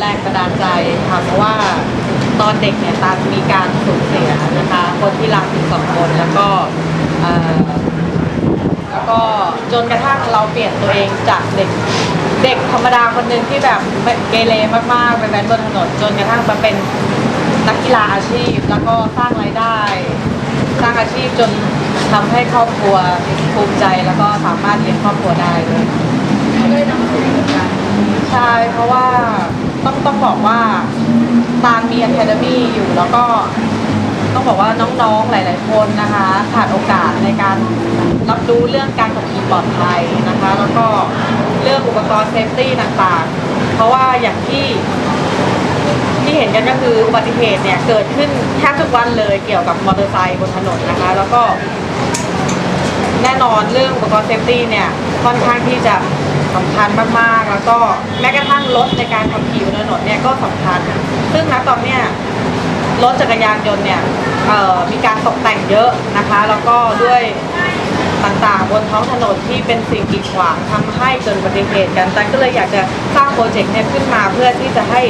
แรงบันดาลใจค่ะเพราะว่าตอนเด็กเนี่ยตามีการสูญเสียนะคะ คนที่รักถึงสองคนแล้วก็เอ่อแล้วก็จนกระทั่งเราเปลี่ยนตัวเองจากเด็กเด็กธรรมดาคนหนึ่งที่แบบเกเรมากๆไปแว้นบนถนนจนกระทั่งมาเป็นนักกีฬาอาชีพ แล้วก็สร้างรายได้ สร้างอาชีพจนทำให้ครอบครัวภูมิใจแล้วก็สามารถเลี้ยงครอบครัวได้ด้วยเลยนำมาสู่วงการใช่เพราะว่า ต้องต้องบอกว่าตาลมี Academy อยู่แล้วก็ต้องบอกว่าน้องๆหลาย ๆ คนนะคะขาดโอกาสในการรับรู้เรื่องการขับขี่ปลอดภัยนะคะ แล้วก็เรื่องอุปกรณ์เซฟตี้ต่างๆ เพราะว่าอย่างที่ที่เห็นกันก็คืออุบัติเหตุเนี่ยเกิดขึ้นแทบทุกวันเลยเกี่ยวกับมอเตอร์ไซค์บนถนนนะคะ แล้วก็แน่นอนเรื่องอุปกรณ์เซฟตี้เนี่ย ค่อนข้างที่จะสำคัญมากๆ แล้วก็แม้กระทั่งรถในการขับขี่บนถนนเนี่ยก็สำคัญ ซึ่งณตอนเนี้ยรถจักรยานยนต์เนี่ยเอ่อมีการตกแต่งเยอะนะคะ แล้วก็ด้วยต่างๆ บนท้องถนนที่เป็นสิ่งกีดขวางทำให้เกิดอุบัติเหตุกันตันก็เลยอยากจะสร้างโปรเจกต์เนี่ยขึ้นมาเพื่อที่จะให้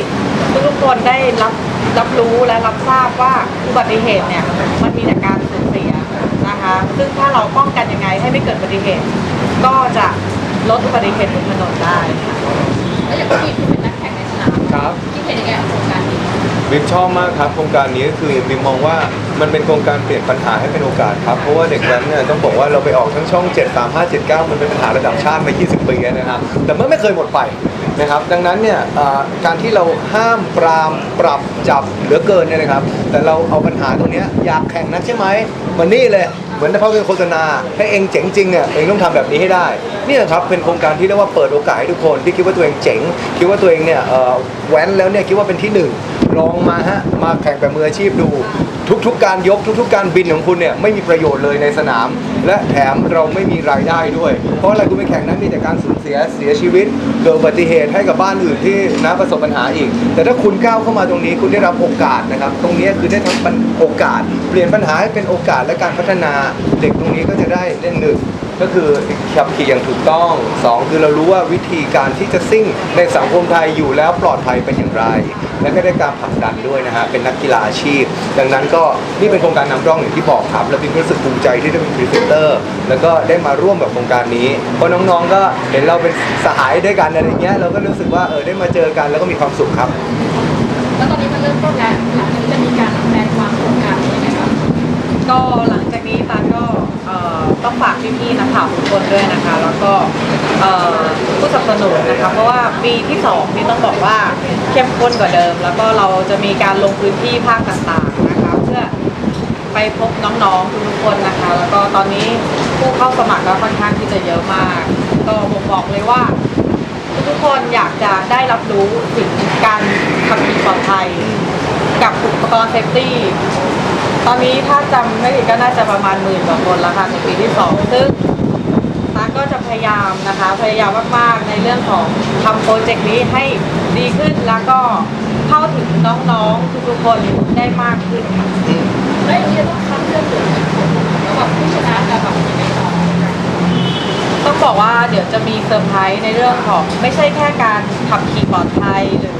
ทุกๆคนได้รับรับรู้และรับทราบว่าอุบัติเหตุเนี่ยมันมีแต่การสูญเสียนะคะ ซึ่งถ้าเราป้องกันยังไงให้ไม่เกิดอุบัติเหตุ ก็จะลดอุบัติเหตุบนถนนได้ค่ะแล้วอย่างที่พี่เป็นนักแข่งในสนามครับ คิดเห็นยังไงกับโครงการนี้บิมชอบมากครับโครงการนี้ก็คือบิมมองว่ามันเป็นโครงการเปลี่ยนปัญหาให้เป็นโอกาสครับเพราะว่าเด็กแว้นเนี่ยต้องบอกว่าเราไปออกทั้งช่อง 7 3 5 7 9 มันเป็นปัญหาระดับชาติมา 20 ปีแล้วนะครับแต่มันไม่เคยหมดไป นะครับดังนั้นเนี่ยการที่เราห้ามปรามปรับจับเหลือเกินเนี่ยนะครับ แต่เราเอาปัญหาตรงนี้อยากแข่งนักใช่ไหมมันนี่เลยเหมือนถ้าพ่อเป็นโฆษณาให้เองเจ๋งจริงเนี่ยเองต้องทำแบบนี้ให้ได้ นี่แหละครับเป็นโครงการที่เรียกว่าเปิดโอกาสให้ทุกคนที่คิดว่าตัวเองเจ๋ง คิดว่าตัวเองเนี่ยแว้นแล้วเนี่ยคิดว่าเป็นที่หนึ่งลองมาฮะมาแข่งแบบมืออาชีพดู ทุกๆ การยกทุกๆ การบินของคุณเนี่ยไม่มีประโยชน์เลยในสนาม และแถมเราไม่มีรายได้ด้วย เพราะอะไรคุณไปแข่งนั้นมีแต่การสูญเสียเสียชีวิตเกิดอุบัติเหตุให้กับบ้านอื่นที่นะประสบปัญหาอีก แต่ถ้าคุณก้าวเข้ามาตรงนี้คุณได้รับโอกาสนะครับตรงนี้คือได้ทั้งโอกาส เปลี่ยนปัญหาให้เป็นโอกาสและการพัฒนาเด็กตรงนี้ก็จะได้เล่นหนึ่ง ก็คือขับขี่อย่างถูกต้องสองคือเรารู้ว่าวิธีการที่จะซิ่งในสังคมไทยอยู่แล้วปลอดภัยเป็นอย่างไร และก็ได้การผลักดันด้วยนะฮะเป็นนักกีฬาอาชีพ ดังนั้นก็นี่เป็นโครงการนำร่องอย่างที่บอกครับ แล้วพี่รู้สึกภูมิใจที่ได้เป็นพรีเซนเตอร์ แล้วก็ได้มาร่วมกับโครงการนี้เพราะน้องๆก็เห็นเราเป็นสหายด้วยกันอะไรเงี้ยเราก็รู้สึกว่าเออได้มาเจอกันแล้วก็มีความสุขครับแล้วตอนนี้มันเริ่มต้นแล้วหลังจากนี้จะมีการแปลวางโครงการนี้ยังไงบ้างก็หลังจากนี้ตาลก็เอ่อ ต้องฝากพี่ๆนักข่าวทุกคนด้วยนะคะ แล้วก็ผู้สนับสนุนนะคะ เพราะว่าปีที่สองนี่ต้องบอกว่าเข้มข้นกว่าเดิม แล้วก็เราจะมีการลงพื้นที่ภาคต่างๆนะคะ เพื่อไปพบน้องๆทุกๆคนนะคะ แล้วก็ตอนนี้ผู้เข้าสมัครก็ค่อนข้างที่จะเยอะมาก ก็ผมบอกเลยว่า ทุกๆคนอยากจะได้รับรู้ถึงการขับขี่ปลอดภัยกับอุปกรณ์เซฟตี้ ตอนนี้ถ้าจำไม่ผิดก็น่าจะประมาณหมื่นกว่าคนแล้วค่ะในปีที่สองซึ่งตาก็จะพยายามนะคะ พยายามมากๆในเรื่องของทำโปรเจกต์นี้ให้ดีขึ้นแล้วก็เข้าถึงน้องๆทุกๆคนได้มากขึ้นค่ะแล้วอย่างนี้จะต้องคัดเลือกเหลือกี่นแล้วแบบผู้ชนะจะแบบยังไงต่อต้องบอกว่าเดี๋ยวจะมีเซอร์ไพรส์ในเรื่องของไม่ใช่แค่การขับขี่ปลอดภัยหรือ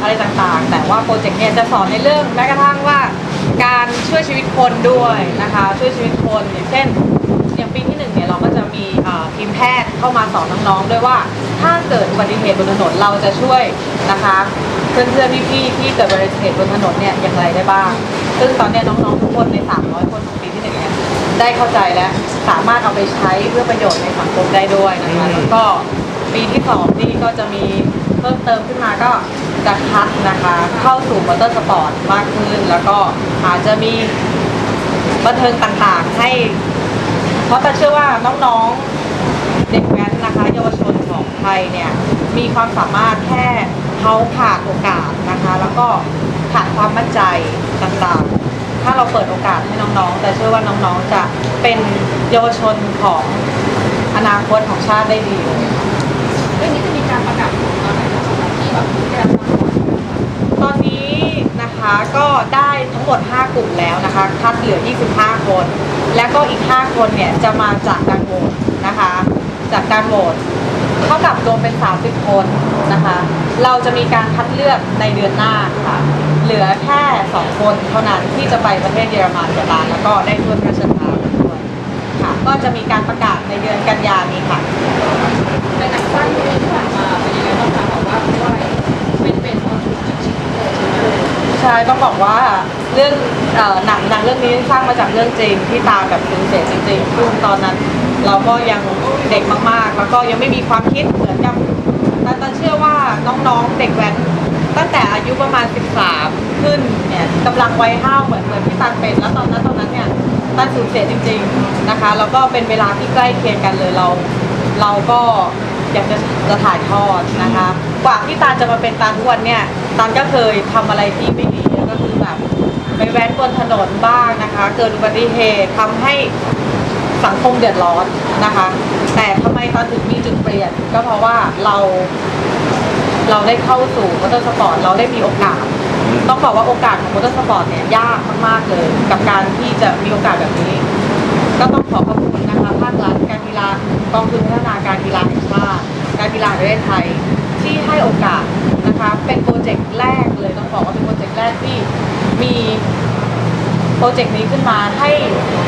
อะไรต่างๆ แต่ว่าโปรเจกต์เนี่ยจะสอนในเรื่องแม้กระทั่งว่า การ วยชีวิตคนด้วยนะคะ ช่วยชีวิตคนอย่างเช่นอย่างปีที่หนึ่งเนี่ยเราก็จะมีทีมแพทย์เข้ามาสอนน้องๆด้วยว่าถ้าเกิดอุบัติเหตุบนถนนเราจะช่วยนะคะเพื่อนๆพี่ๆที่เกิดอุบัติเหตุบนถนนเนี่ยอย่างไรได้บ้าง ซึ่งตอนนี้น้องๆทุกคนใน 300 คนของปีที่หนึ่งเนี่ยได้เข้าใจและสามารถเอาไปใช้เพื่อประโยชน์ในสังคมได้ด้วยนะคะแล้วก็ปีที่สองนี่ก็จะมีเพิ่มเติมขึ้นมาก็ จะคัดนะคะเข้าสู่มอเตอร์สปอร์ตมากขึ้น แล้วก็อาจจะมีบันเทิงต่างๆให้ เพราะแต่เชื่อว่าน้องๆเด็กแว้นนะคะเยาวชนของไทยเนี่ยมีความสามารถแค่เขาขาดโอกาสนะคะ แล้วก็ขาดความมั่นใจต่างๆ ถ้าเราเปิดโอกาสให้น้องๆ แต่เชื่อว่าน้องๆจะเป็นเยาวชนของอนาคตของชาติได้ดีเลยเรื่องนี้จะมีการประกาศผลตอนไหนคะสำหรับที่แบบได้รับรางวัล ตอนนี้นะคะ ก็ได้ทั้งหมด 5 กลุ่มแล้วนะคะคัดเหลือ 25 คน และก็อีก 5 คนเนี่ยจะมาจากการโหวตนะคะ จากการโหวตเท่ากับรวมเป็น 30 คนนะคะ เราจะมีการคัดเลือกในเดือนหน้าค่ะ เหลือแค่ 2 คนเท่านั้นที่จะไปประเทศเยอรมันกับตาลแล้วก็ได้ถ้วยพระชทานด้วยค่ะ ก็จะมีการประกาศในเดือนกันยายนนี้ค่ะในหนังสั้นเรื่องที่ผ่านมา ใช่ต้องบอกว่าเรื่องเอ่อหนังหนังเรื่องนี้สร้างมาจากเรื่องจริงที่ตามแบบสูญเสียจริงๆซึ่งตอนนั้น เราก็ยังเด็กมากๆ แล้วก็ยังไม่มีความคิดเหมือนกับตันตันเชื่อว่าน้องๆเด็กแว้นตั้งแต่อายุประมาณ 13 ขึ้นเนี่ยกำลังวัยห้าวเหมือนเหมือนที่ตันเป็นแล้วตอนนั้นตอนนั้นเนี่ยตันสูญเสียจริง ๆนะคะ แล้วก็เป็นเวลาที่ใกล้เคียงกันเลยเรา เราก็ อยากจะจะถ่ายทอดนะคะกว่าที่ตาลจะมาเป็นตาลทุกวันเนี่ยตาลก็เคยทำอะไรที่ไม่ดีก็คือแบบไปแว้นบนถนนบ้างนะคะ เกิดอุบัติเหตุทำให้สังคมเดือดร้อนนะคะ แต่ทำไมตอนถึงมีจุดเปลี่ยน ก็เพราะว่าเรา เราได้เข้าสู่มอเตอร์สปอร์ตเราได้มีโอกาส ต้องบอกว่าโอกาสของมอเตอร์สปอร์ตเนี่ยยากมากๆเลย กับการที่จะมีโอกาสแบบนี้ ก็ต้องขอขอบคุณนะคะภาครัฐการกีฬากองทุนพัฒนาการกีฬาแห่งชาติการกีฬาแห่งประเทศไทยที่ให้โอกาสนะคะเป็นโปรเจกต์แรกเลยต้องบอกว่าเป็นโปรเจกต์แรกที่มีโปรเจกต์นี้ขึ้นมาให้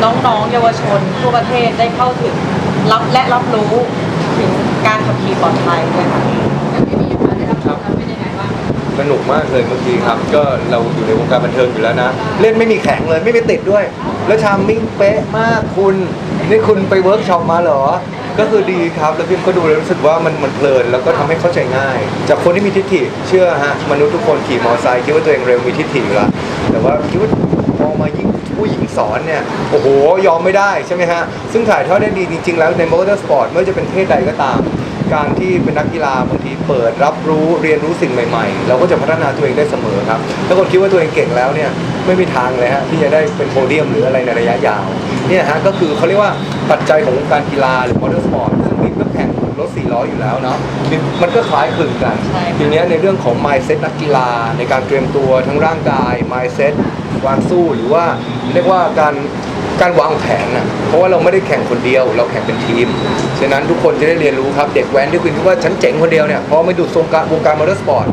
น้องๆเยาวชนทั่วประเทศได้เข้าถึงรับและรับรู้ถึงการขับขี่ปลอดภัยด้วยค่ะแล้วพี่มีมาได้รับชมแล้วเป็นยังไงบ้างสนุกมากเลยเมื่อกี้ครับ ก็เราอยู่ในวงการบันเทิงอยู่แล้วนะ เล่นไม่มีแข็งเลยไม่มีติดด้วย แล้วชามมิ่งเป๊ะมากคุณ นี่คุณไปเวิร์กช็อปมาเหรอ ก็คือดีครับแล้วพิมก็ดูแล้วรู้สึกว่ามันมันเพลินแล้วก็ทำให้เข้าใจง่าย จากคนที่มีทิฏฐิเชื่อฮะมนุษย์ทุกคนขี่มอเตอร์ไซค์คิดว่าตัวเองเร็วมีทิฏฐิอยู่ล้วแต่ว่าคิดว่าพอมายิ่งผู้หญิงสอนเนี่ยโอ้โหยอมไม่ได้ใช่ไหมฮะซึ่งถ่ายทอดได้ดีจริง ๆ แล้วในมอเตอร์สปอร์ตไม่ว่าจะเป็นเพศใดก็ตาม การที่เป็นนักกีฬาบางทีเปิดรับรู้เรียนรู้สิ่งใหม่ ๆ เราก็จะพัฒนาตัวเองได้เสมอครับถ้าคนคิดว่าตัวเองเก่งแล้วเนี่ย ไม่มีทางเลยฮะที่จะได้เป็นโพเดียมหรืออะไรในระยะยาวเนี่ยฮะก็คือเขาเรียกว่าปัจจัยของวงการกีฬาหรือมอเตอร์สปอร์ตซึ่งบิ๊กก็แข่งรถ4ล้ออยู่แล้วเนาะบิ๊กมันก็คล้ายคลึงกันใช่ค่ะทีเนี้ยในเรื่องของ mindset นักกีฬาในการเตรียมตัวทั้งร่างกาย mindset วางสู้หรือว่าเรียกว่าการ การวางแผนน่ะเพราะว่าเราไม่ได้แข่งคนเดียว เราแข่งเป็นทีม ฉะนั้นทุกคนจะได้เรียนรู้ครับ เด็กแว้นที่คุณคิดว่าฉันเจ๋งคนเดียวเนี่ยพอมาดูวงการวงการมอเตอร์สปอร์ต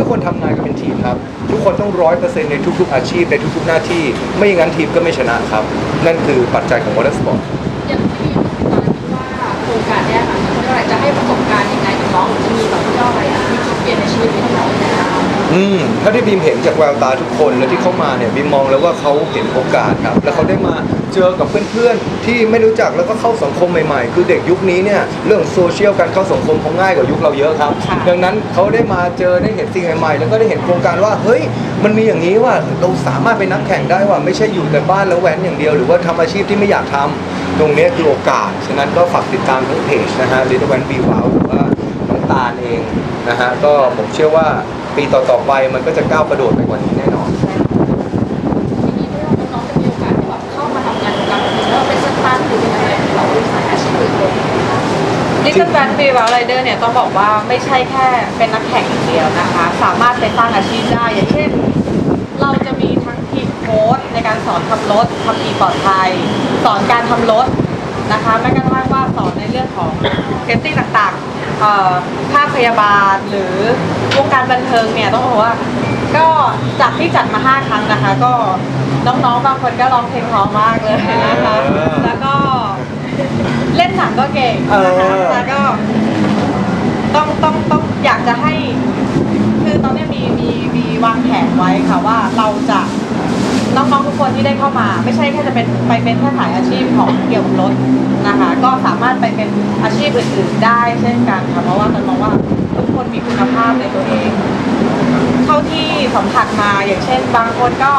ทุกคนทำงานกันเป็นทีมครับ ทุกคนต้องร้อยเปอร์เซ็นต์ในทุก ๆ อาชีพในทุก ๆ หน้าที่ ไม่อย่างนั้นทีมก็ไม่ชนะครับ นั่นคือปัจจัยของมอเตอร์สปอร์ตอย่างที่ตอนคิดว่าโครงการเนี้ยค่ะมันเท่าไหร่จะให้ประสบการณ์ยังไงกับน้องหรือจะมีแบบเจ้าอะไรอะที่เปลี่ยนในชีวิตของน้องเนี่ยนะคะอืมถ้าที่บีมเห็นจากแววตาทุกคนแล้วที่เข้ามาเนี่ยบีมมองแล้วว่าเขาเห็นโอกาสครับ แล้วเขาได้มา เจอกับเพื่อนๆ ที่ไม่รู้จักแล้วก็เข้าสังคมใหม่ๆ คือเด็กยุคนี้เนี่ยเรื่องโซเชียลการเข้าสังคมเขาง่ายกว่ายุคเราเยอะครับค่ะดังนั้นเขาได้มาเจอได้เห็นสิ่งใหม่ๆ แล้วก็ได้เห็นโครงการว่าเฮ้ยมันมีอย่างนี้ว่าเราสามารถเป็นนักแข่งได้ว่าไม่ใช่อยู่แต่บ้านแล้วแว้นอย่างเดียว หรือว่าทำอาชีพที่ไม่อยากทำตรงเนี้ยคือโอกาส ฉะนั้นก็ฝากติดตามทั้งเพจนะฮะ Little Van Be Wow หรือว่าน้องตาลเองนะฮะก็ผมเชื่อว่าปีต่อๆไปมันก็จะก้าวกระโดดไปกว่านี้แน่นอน ลิตเติ้ลแบนด์บีว r ไรเดอร์เนี่ยต้องบอกว่าไม่ใช่แค่เป็นนักแข่งอย่างเดียวนะคะ สามารถไปสร้างอาชีพได้ อย่างเช่น เราจะมีทั้งทีมโค้ชในการสอนขับรถขับขี่ปลอดภัย สอนการทำรถนะคะแม้กระทั่งว่าสอนในเรื่องของเซฟตี้ต่างๆเอ่อภาคพยาบาลหรือวงการบันเทิงเนี่ยต้องบอกว่าก็จากที่จัดมา 5 ครั้งนะคะ ก็น้องๆบางคนก็ร้องเพลงเพร้อมมากเลยนะคะเออแล้วก็ เล่นหนังก็เก่งนะคะเออ แล้วก็ต้องต้องต้องอยากจะให้ คือตอนเนี้ยมีมีมีวางแผนไว้ค่ะว่าเราจะน้องๆทุกคนที่ได้เข้ามา ไม่ใช่แค่จะเป็นไปเป็นแค่สายอาชีพของเกี่ยวกับรถนะคะ ก็สามารถไปเป็นอาชีพอื่นๆได้เช่นกันค่ะเพราะว่าตอนมองว่า ทุกคนมีคุณภาพในตัวเองเท่าที่สัมผัสมาอย่างเช่น บางคนก็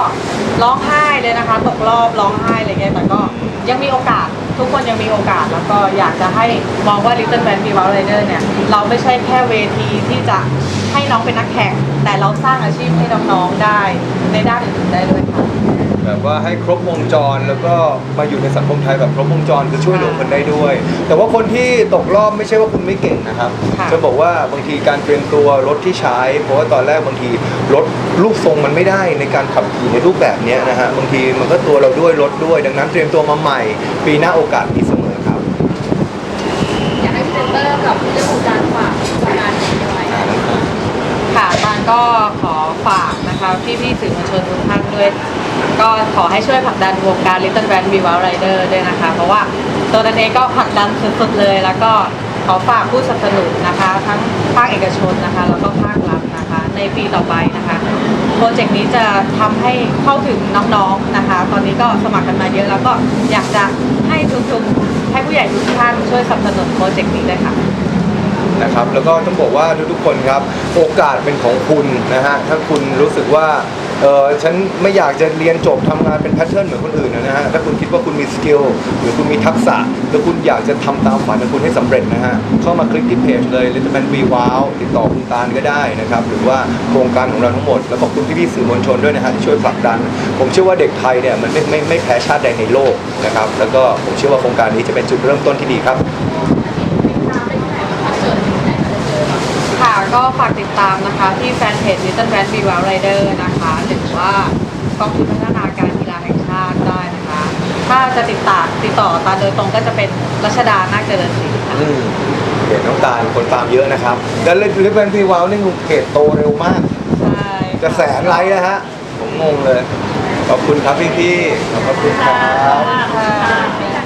ร้องไห้เลยนะคะ ตกรอบร้องไห้อะไรเงี้ยแต่ก็ยังมีโอกาส ทุกคนยังมีโอกาสแล้วก็อยากจะให้มองว่า Little Band b e w o r Rider เนี่ย เราไม่ใช่แค่เวทีที่จะให้น้องเป็นนักแข่ง แต่เราสร้างอาชีพให้น้องๆได้ในด้านอื่นๆได้ด้วยค่ะ แบบว่าให้ครบวงจรแล้วก็มาอยู่ในสังคมไทยแบบครบวงจรคือช่วยเหลือคนได้ด้วย แต่ว่าคนที่ตกรอบไม่ใช่ว่าคุณไม่เก่งนะครับ จะบอกว่าบางทีการเตรียมตัวรถที่ใช้ เพราะว่าตอนแรกบางทีรถรูปทรงมันไม่ได้ในการขับขี่ในรูปแบบนี้นะฮะบางทีมันก็ตัวเราด้วยรถด้วย ดังนั้นเตรียมตัวมาใหม่ ปีหน้าโอกาสมีเสมอครับอยากให้พี่เตอร์กับเรื่องของการฝากงานนี้ไว้ค่ะบางก็ขอฝากนะคะพี่ๆสื่อมวลชนทุกท่านด้วย ก็ขอให้ช่วยผลักดันวงการ Little Van v i v a Rider ด้วยนะคะ เพราะว่าตัวนันเองก็ผลักดันสุดๆเลย แล้วก็ขอฝากผู้สนับสนุนนะคะ ทั้งภาคเอกชนนะคะ แล้วก็ภาครัฐนะคะ ในปีต่อไปนะคะโปรเจกต์นี้จะทำให้เข้าถึงน้องๆนะคะ ตอนนี้ก็สมัครกันมาเยอะแล้วก็อยากจะให้ทุกๆให้ผู้ใหญ่ทุกท่านช่วยสนับสนุนโปรเจกต์นี้ด้วยค่ะนะครับแล้วก็ต้องบอกว่าทุกๆคนครับ โอกาสเป็นของคุณนะฮะถ้าคุณรู้สึกว่า เออฉันไม่อยากจะเรียนจบทำงานเป็นแพทเทิร์นเหมือนคนอื่นนะฮะถ้าคุณคิดว่าคุณมีสกิลหรือคุณมีทักษะแล้วคุณอยากจะทำตามฝันของคุณให้สำเร็จนะฮะเข้ามาคลิกที่เพจเลย Little Man We Wow ติดต่อคุณตาลก็ได้นะครับหรือว่าโครงการของเราทั้งหมดแล้วขอบคุณพี่ๆสื่อมวลชนด้วยนะฮะที่ช่วยผลักดัน ผมเชื่อว่าเด็กไทยเนี่ยมันไม่ไม่ไม่แพ้ชาติใดในโลกนะครับแล้วก็ผมเชื่อว่าโครงการนี้จะเป็นจุดเริ่มต้นที่ดีครับ ค่ะ ก็ฝากติดตามนะคะที่แฟนเพจ Little Van v i v a Rider นะคะ หรือว่ากองทุนพัฒนาการกีฬาแห่งชาติได้นะคะ ถ้าจะติดต่อติดต่อตาโดยตรงก็จะเป็นรัชดานาคเจริญศรีค่ะ อืมเพจน้องตาลคนตามเยอะนะครับ แล้วเล่นลิฟเฟนพีวาวนี่เพจโตเร็วมาก ใช่จะแสนไลค์นะฮะ ผมงงเลย ขอบคุณครับพี่ๆขอบคุณครับค่ะ